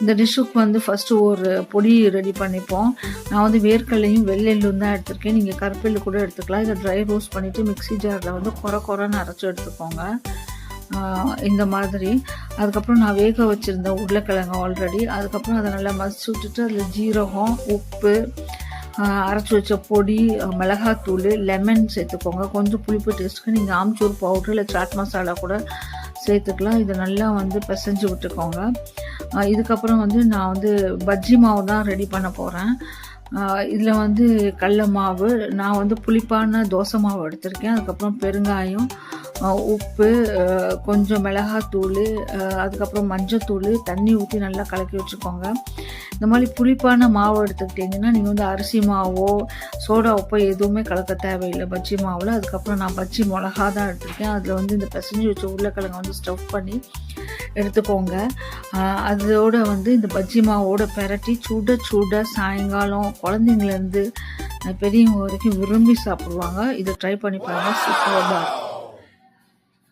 இந்த டிஷ்ஷுக்கு வந்து ஃபஸ்ட்டு ஒரு பொடி ரெடி பண்ணிப்போம். நான் வந்து வேர்க்கடலையும் வெள்ளெல்லும் தான் எடுத்திருக்கேன். நீங்கள் கருப்பெல்லு கூட எடுத்துக்கலாம். இதை ட்ரை ரோஸ்ட் பண்ணிவிட்டு மிக்ஸி ஜாரில் வந்து குறை குறைன்னு அரைச்சி எடுத்துக்கோங்க. இந்த மாதிரி. அதுக்கப்புறம் நான் வேக வச்சுருந்தேன் உருளைக்கிழங்கு ஆல்ரெடி அதுக்கப்புறம் அதை நல்லா மசிச்சு விட்டுட்டு அதில் ஜீரகம் உப்பு அரைச்சி வச்ச பொடி மிளகாத்தூள் லெமன் சேர்த்துக்கோங்க. கொஞ்சம் புளிப்பு டேஸ்ட்டுக்கு நீங்கள் ஆம்ச்சூர் பவுட்ரு இல்லை சாட் மசாலா கூட சேர்த்துக்கலாம். இதை நல்லா வந்து பிசைஞ்சு விட்டுக்கோங்க. இதுக்கப்புறம் வந்து நான் வந்து பஜ்ஜி மாவு தான் ரெடி பண்ண போகிறேன் இதில் வந்து கடல மாவு நான் வந்து புளிப்பான தோசை மாவு எடுத்திருக்கேன். அதுக்கப்புறம் பெருங்காயம் உப்பு கொஞ்சம் மிளகாத்தூள் அதுக்கப்புறம் மஞ்சத்தூள் தண்ணி ஊற்றி நல்லா கலக்கி வச்சுக்கோங்க இந்த மாதிரி புளிப்பான மாவு எடுத்துக்கிட்டிங்கன்னா நீங்கள் வந்து அரிசி மாவோ சோடா உப்போ எதுவுமே கலக்க தேவையில்லை. பஜ்ஜி மாவில். அதுக்கப்புறம் நான் பஜ்ஜி மிளகா தான் எடுத்திருக்கேன். அதில் வந்து இந்த பிசைஞ்சு வச்ச உருளைக்கிழங்கு வந்து ஸ்டஃப் பண்ணி எடுத்துக்கோங்க. அதோட வந்து இந்த பஜ்ஜி மாவோட பெரட்டி சுட சுட சாயங்காலம் குழந்தைங்கலேருந்து பெரியவங்க வரைக்கும் விரும்பி சாப்பிடுவாங்க. இதை ட்ரை பண்ணி பாருங்கள் சூப்பராக இருக்கும்.